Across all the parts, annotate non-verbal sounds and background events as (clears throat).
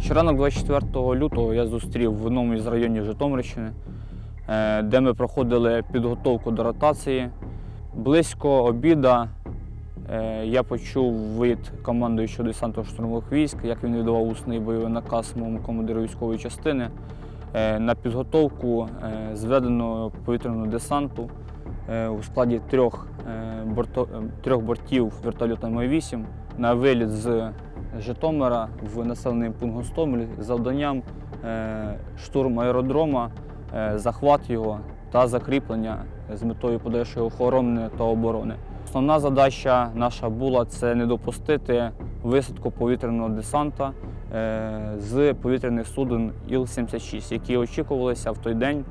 Щоранок 24 лютого я зустрів в одному із районів Житомирщини, е, де ми проходили підготовку до ротації. Близько обіда е, я почув від командуючого десанту штурмових військ, як він віддавав усний бойовий наказ моєму командиру військової частини е, на підготовку зведеного повітряного десанту у складі трьох, трьох бортів вертольота М8 на виліт з Житомира в населений пункт Гостомель з завданням е, штурм аеродрома, е, захват його та закріплення з метою подальшої охорони та оборони. Основна задача наша була це не допустити висадку повітряного десанта е, з повітряних суден Іл-76, які очікувалися в той день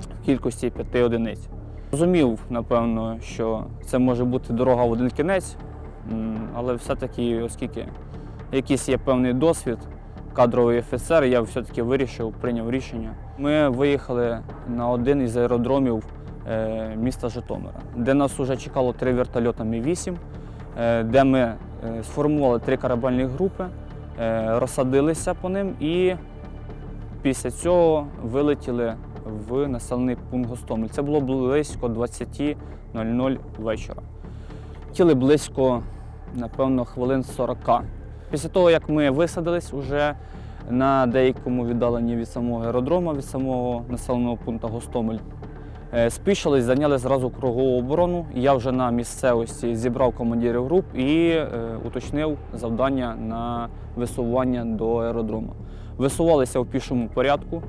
в кількості п'яти одиниць. Розумів, напевно, що це може бути дорога в один кінець, але все-таки, оскільки якийсь є певний досвід, кадровий офіцер, я все-таки вирішив, прийняв рішення. Ми виїхали на один із аеродромів е, міста Житомира, де нас вже чекало три вертольота Мі-8, е, де ми е, сформували три корабельні групи, розсадилися по ним і після цього вилетіли в населений пункт Гостомель. Це було близько 20.00 вечора. Летіли близько, напевно, хвилин 40. Після того, як ми висадились уже на деякому віддаленні від самого аеродрома, від самого населеного пункту Гостомель, е, спішились, зайняли зразу кругову оборону. Я вже на місцевості зібрав командирів груп і е, уточнив завдання на висування до аеродрому. Висувалися в пішому порядку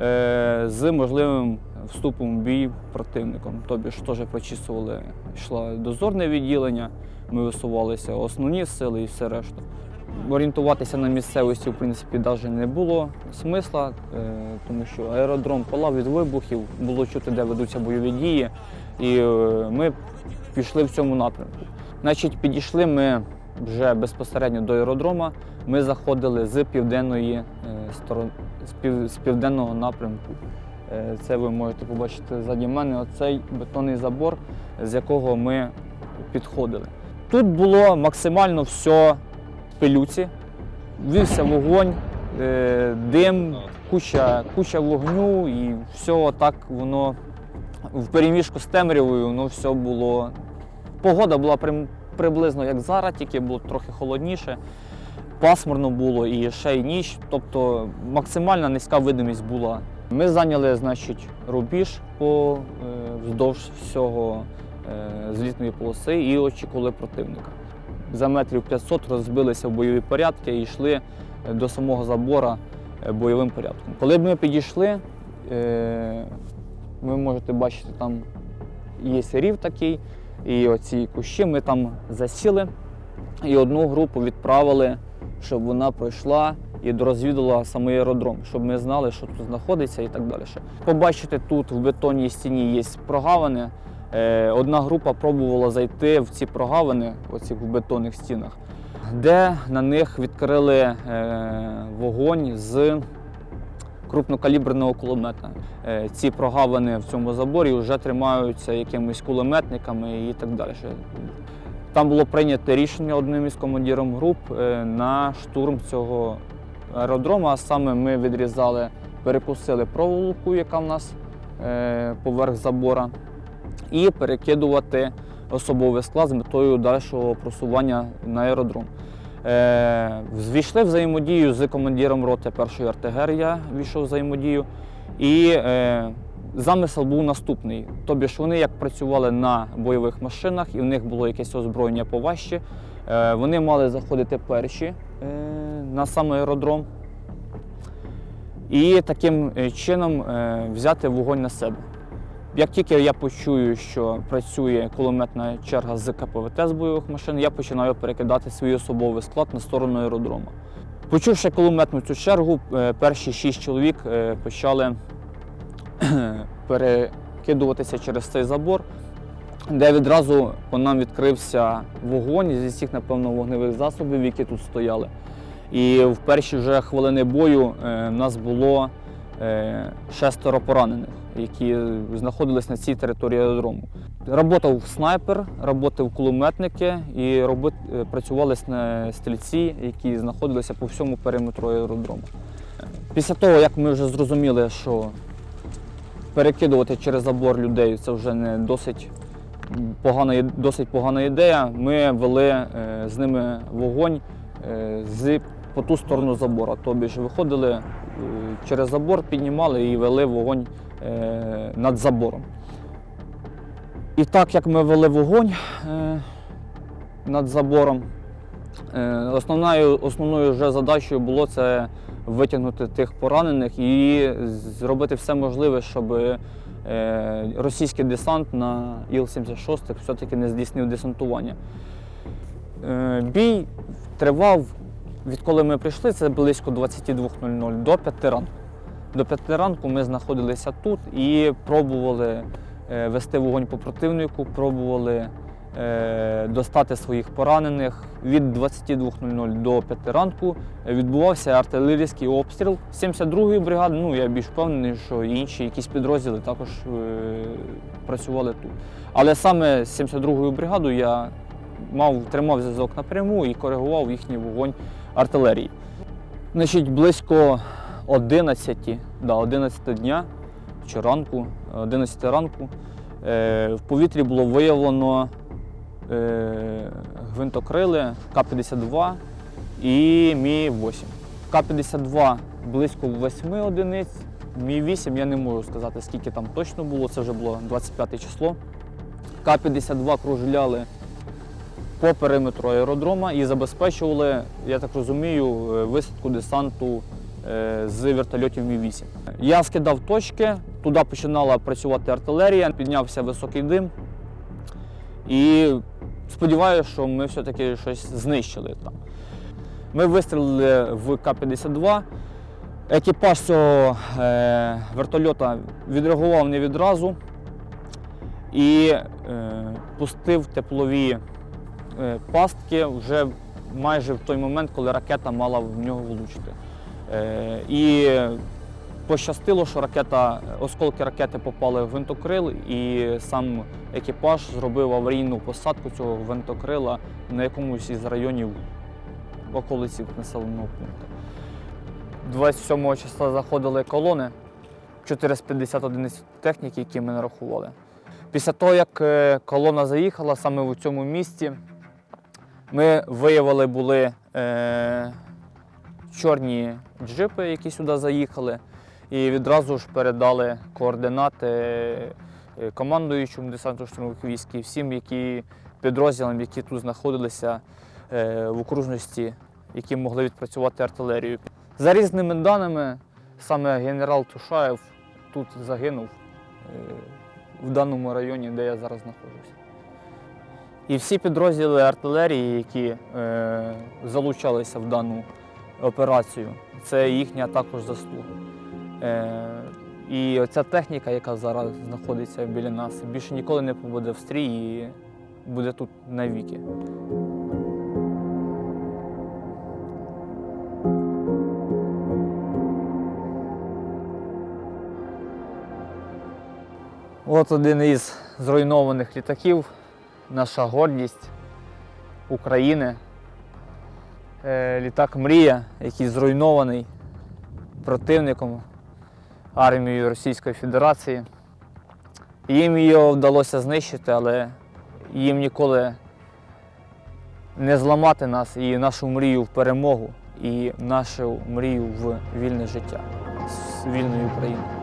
е, з можливим вступом в бій противником. Тобі ж теж прочісували, йшло дозорне відділення, ми висувалися основні сили і все решта. Орієнтуватися на місцевості, в принципі, навіть не було смисла, е, тому що аеродром палав від вибухів, було чути, де ведуться бойові дії, і е, ми пішли в цьому напрямку. Значить, підійшли ми вже безпосередньо до аеродрома. Ми заходили з південної е, сторони, з, пів, з південного напрямку. Це ви можете побачити ззаді мене оцей бетонний забор, з якого ми підходили. Тут було максимально все пилюці, вівся вогонь, е, дим, куча, куча вогню і все так воно в переміжку з темрявою, воно все було. Погода була приблизно як зараз, тільки було трохи холодніше. Пасмурно було і ще й ніч, тобто максимальна низька видимість була. Ми зайняли значить, рубіж по е, вздовж всього е, злітної полоси і очікували противника. За метрів 500 розбилися в бойові порядки і йшли е, до самого забора е, бойовим порядком. Коли б ми підійшли, е, ви можете бачити, там є рів такий, і оці кущі ми там засіли і одну групу відправили, щоб вона пройшла і розвідала самий аеродром, щоб ми знали, що тут знаходиться і так далі. Побачите, тут в бетонній стіні є прогавини. Е, Одна група пробувала зайти в ці прогавини, оці в бетонних стінах, де на них відкрили е, вогонь з крупнокаліберного кулемета. Е, Ці прогавини в цьому заборі вже тримаються якимись кулеметниками і так далі. Там було прийнято рішення одним із командиром груп на штурм цього аеродрому, а саме ми відрізали, перекусили проволоку, яка в нас поверх забора, і перекидувати особовий склад з метою дальшого просування на аеродром. Е, Звійшли взаємодію з командиром роти першої РТГР, я війшов взаємодію. І е, замисел був наступний. Тобі ж вони як працювали на бойових машинах, і в них було якесь озброєння поважче. Е, вони мали заходити перші е, на сам аеродром і таким е, чином е, взяти вогонь на себе. Як тільки я почую, що працює кулеметна черга з КПВТ з бойових машин, я починаю перекидати свій особовий склад на сторону аеродрома. Почувши кулеметну цю чергу, е, перші шість чоловік е, почали (clears throat) перекидуватися через цей забор, де відразу по нам відкрився вогонь зі всіх, напевно, вогневих засобів, які тут стояли. І в перші вже хвилини бою е, в нас було шестеро поранених, які знаходились на цій території аеродрому. Работав снайпер, работав кулеметники і роби, е, сне- стрільці, які знаходилися по всьому периметру аеродрому. Після того, як ми вже зрозуміли, що перекидувати через забор людей це вже не досить погана, досить погана ідея, ми вели е, з ними вогонь е, з по ту сторону забора. Тобі ж виходили е, через забор, піднімали і вели вогонь е, над забором. І так як ми вели вогонь е, над забором, основною, основною вже задачею було це витягнути тих поранених і зробити все можливе, щоб російський десант на Іл-76 все-таки не здійснив десантування. Бій тривав, відколи ми прийшли, це близько 22.00 до 5 ранку. До 5 ранку ми знаходилися тут і пробували е, вести вогонь по противнику, пробували е, достати своїх поранених. Від 22.00 до 5 ранку відбувався артилерійський обстріл 72-ї бригади. Ну я більш впевнений, що інші якісь підрозділи також е, працювали тут. Але саме з 72-ю бригадою я мав тримав зв'язок напряму і коригував їхній вогонь артилерії. Значить, близько 11, да, 11 дня чи ранку, 11 ранку е, в повітрі було виявлено е, гвинтокрили К-52 і Мі-8. К-52 близько 8 одиниць, Мі-8 я не можу сказати, скільки там точно було, це вже було 25 число. К-52 кружляли по периметру аеродрома і забезпечували, я так розумію, е, висадку десанту е, з вертольотів Мі-8. Я скидав точки, туди починала працювати артилерія, піднявся високий дим. І сподіваюся, що ми все-таки щось знищили там. Ми вистрілили в К-52. Екіпаж цього е, вертольота відреагував не відразу і е, пустив теплові пастки вже майже в той момент, коли ракета мала в нього влучити. Е, і пощастило, що ракета, осколки ракети попали в гвинтокрил, і сам екіпаж зробив аварійну посадку цього гвинтокрила на якомусь із районів околиці населеного пункту. 27 числа заходили колони, 450 одиниць техніки, які ми нарахували. Після того, як е, колона заїхала саме в цьому місці, ми виявили були е, чорні джипи, які сюди заїхали, і відразу ж передали координати е, командуючому десантно штурмових військ і всім, які підрозділам, які тут знаходилися е, в окружності, які могли відпрацювати артилерію. За різними даними, саме генерал Тушаєв тут загинув е, в даному районі, де я зараз знаходжуся. І всі підрозділи артилерії, які е, залучалися в дану операцію, це їхня також заслуга. Е, і оця техніка, яка зараз знаходиться біля нас, більше ніколи не побуде в стрій і буде тут навіки. От один із зруйнованих літаків, наша гордість України. Е, Літак Мрія, який зруйнований противником армією Російської Федерації. Їм його вдалося знищити, але їм ніколи не зламати нас і нашу мрію в перемогу, і нашу мрію в вільне життя з вільною Україною.